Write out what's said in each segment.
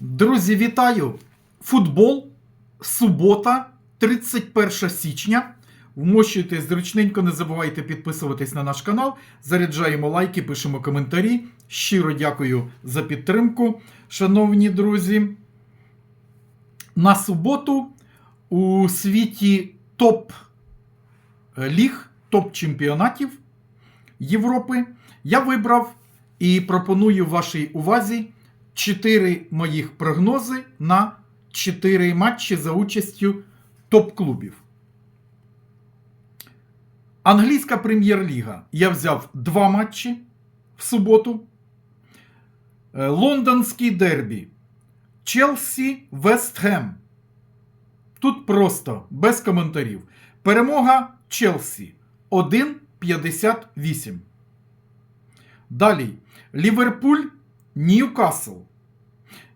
Друзі, вітаю! Футбол, субота, 31 січня. Вмощуйтесь зручненько, не забувайте підписуватись на наш канал. Заряджаємо лайки, пишемо коментарі. Щиро дякую за підтримку, шановні друзі. На суботу у світі топ ліг, топ чемпіонатів Європи я вибрав і пропоную вашій увазі 4 моїх прогнози на 4 матчі за участю топ-клубів. Англійська прем'єр-ліга. Я взяв два матчі в суботу. Е, Лондонський дербі. Челсі Вестхем. Тут просто без коментарів. Перемога Челсі 1,58. Далі. Ліверпуль Ньюкасл.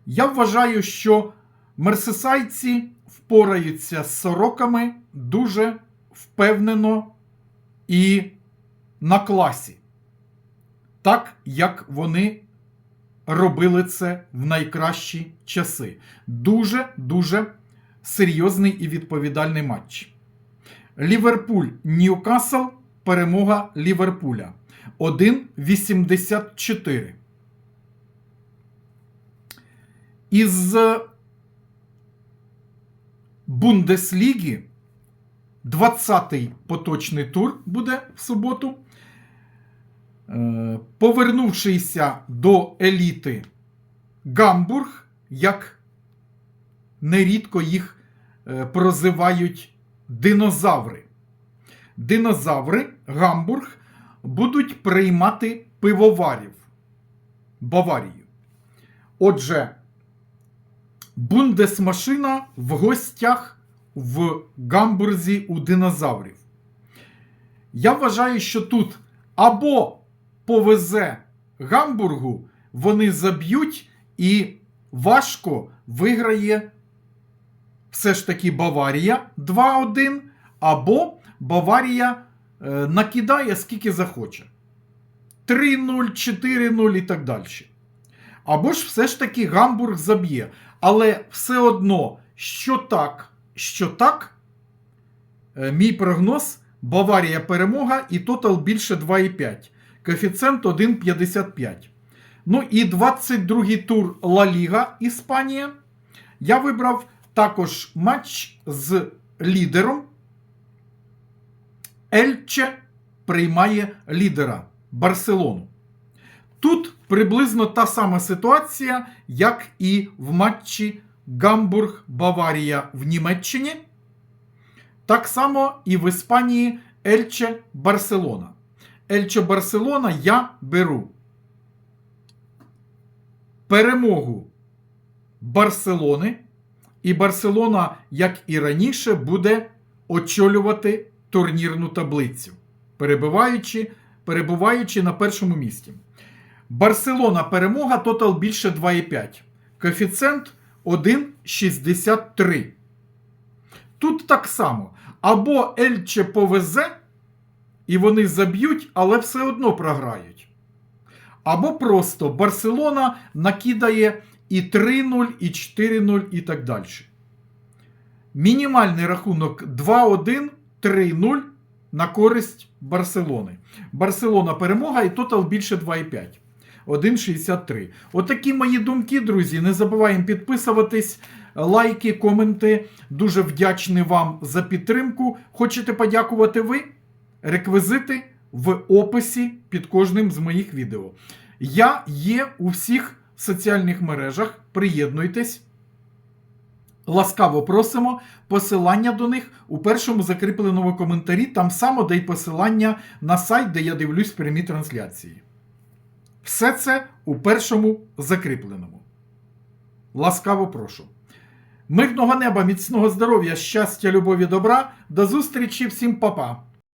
Я вважаю, що мерсисайці впораються з сороками дуже впевнено і на класі. Так, як вони робили це в найкращі часи. Дуже-дуже серйозний і відповідальний матч. Ліверпуль Ньюкасл. Перемога Ліверпуля 1,84. Із Бундесліги 20-й поточний тур буде в суботу. Е, Повернувшися до еліти Гамбург, як нерідко їх е, прозивають динозаври. Динозаври Гамбург будуть приймати пивоварів Баварію. Отже, Бундесмашина в гостях в Гамбурзі у динозаврів. Я вважаю, що тут або повезе Гамбургу, вони заб'ють і важко виграє все ж таки Баварія 2-1, або Баварія е, накидає скільки захоче. 3-0, 4-0 і так далі. Або ж все ж таки Гамбург заб'є. Але все одно, що так, що так, е, мій прогноз Баварія перемога і тотал більше 2,5. Коефіцієнт 1,55. Ну і 22-й тур Ла Ліга Іспанія. Я вибрав також матч з лідером. Ельче приймає лідера Барселону. Тут приблизно та сама ситуація, як і в матчі Гамбург-Баварія в Німеччині. Так само і в Іспанії Ельче Барселона. Ельче Барселона я беру перемогу Барселони. І Барселона, як і раніше, буде очолювати турнірну таблицю, перебуваючи, перебуваючи на першому місці. Барселона перемога, тотал більше 2,5. Коефіцієнт 1,63. Тут так само. Або Ельче повезе, і вони заб'ють, але все одно програють. Або просто Барселона накидає і 3-0, і 4-0, і так далі. Мінімальний рахунок 2-1, 3-0 на користь Барселони. Барселона перемога і тотал більше 2,5. 1,63. Отакі мої думки, друзі. Не забуваємо підписуватись, лайки, коменти. Дуже вдячний вам за підтримку. Хочете подякувати ви? Реквізити в описі під кожним з моїх відео. Я є у всіх соціальних мережах. Приєднуйтесь. Ласкаво просимо. Посилання до них у першому закріпленому коментарі. Там само де й посилання на сайт, де я дивлюсь прямі трансляції. Все це у першому закріпленому. Ласкаво прошу. Мирного неба, міцного здоров'я, щастя, любові, добра. До зустрічі всім, па-па!